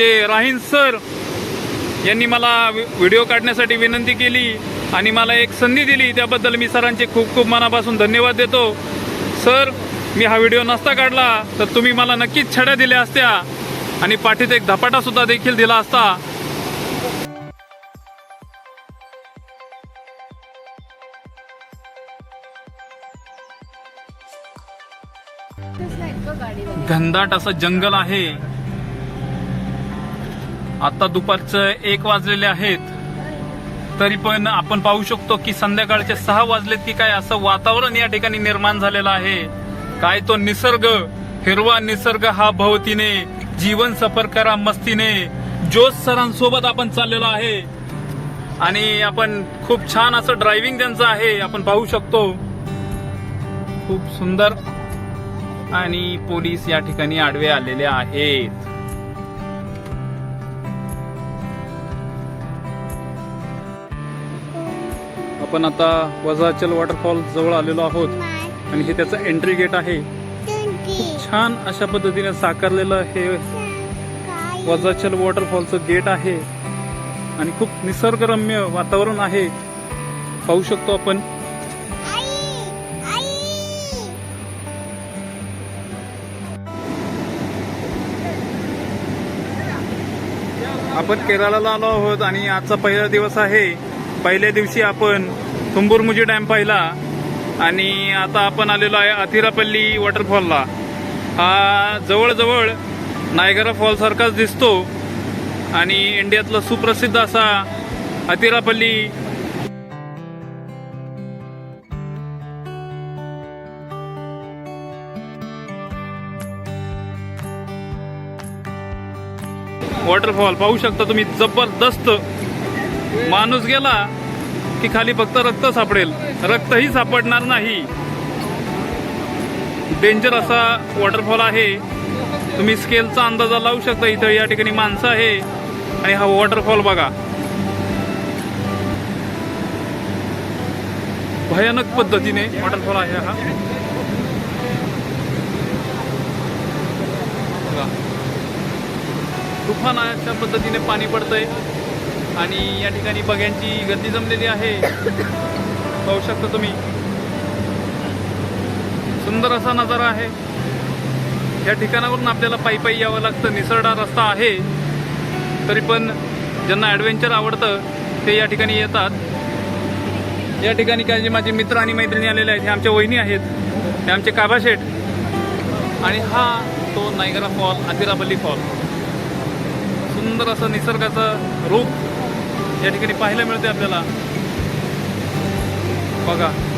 आमचे राहीन सर यांनी मला व्हिडिओ काढण्यासाठी विनंती केली आणि मला एक संधी दिली. त्याबद्दल मी सरांचे खूप खूप मनापासून धन्यवाद देतो. सर मी हा व्हिडिओ नसता काढला तर तुम्ही मला नक्कीच छड्या दिल्या असत्या आणि पाठीत एक धपाटा सुद्धा देखील दिला असता. घनदाट असं जंगल आहे. आता दुपारचं एक वाजलेले आहेत. तरी पण आपण पाहू शकतो की संध्याकाळचे सहा वाजलेत की काय असं वातावरण या ठिकाणी निर्माण झालेलं आहे. काय तो निसर्ग हिरवा निसर्ग हा भवतीने जीवन सफर करा मस्तीने जोश सरांसोबत आपण चाललेलो आहे. आणि आपण खूप छान असं ड्रायव्हिंग त्यांचं आहे आपण पाहू शकतो. खूप सुंदर. आणि पोलीस या ठिकाणी आडवे आलेले आहेत. आपण आता वजाचल वॉटरफॉल जवळ आलेलो आहोत. आणि हे त्याचं एंट्री गेट आहे. छान अशा पद्धतीने साकारलेलं हे वजाचल वॉटरफॉलचं गेट आहे. आणि खूप निसर्गरम्य वातावरण आहे. पाहू शकतो आपण. आपण केरळाला आलो आहोत आणि आजचा पहिला दिवस आहे. पहिल्या दिवशी आपण तुंबुरमुजी डॅम पाहिला आणि आता आपण आलेलो आहे अथिरापल्ली वॉटरफॉलला. हा जवळजवळ नायगरा फॉलसारखाच दिसतो आणि इंडियातला सुप्रसिद्ध असा अतिरापल्ली वॉटरफॉल पाहू शकता तुम्ही जबरदस्त माणूस गेला की खाली फक्त रक्त सापडेल. रक्तही सापडणार नाही. डेंजर असा वॉटरफॉल आहे. तुम्ही स्केलचा अंदाजा लावू शकता. इथं या ठिकाणी माणसं आहे. आणि हा वॉटरफॉल बघा. भयानक पद्धतीने वॉटरफॉल आहे हा. तुफान तुफानाच्या पद्धतीने पाणी पडतंय. आणि या ठिकाणी बघ्यांची गर्दी जमलेली आहे. पाहू शकता तुम्ही. सुंदर असा नजारा आहे. या ठिकाणावरून आपल्याला पायी पायी यावं लागतं. निसरडा रस्ता आहे. तरी पण ज्यांना ॲडव्हेंचर आवडतं ते या ठिकाणी येतात. या ठिकाणी काय जे माझे मित्र आणि मैत्रिणी आलेले आहेत हे आमच्या वहिनी आहेत. हे आमचे काबा शेठ. आणि हा तो नायगरा फॉल अतिरापल्ली फॉल. सुंदर असं निसर्गाचं रूप या ठिकाणी पाहायला मिळते आपल्याला. बघा.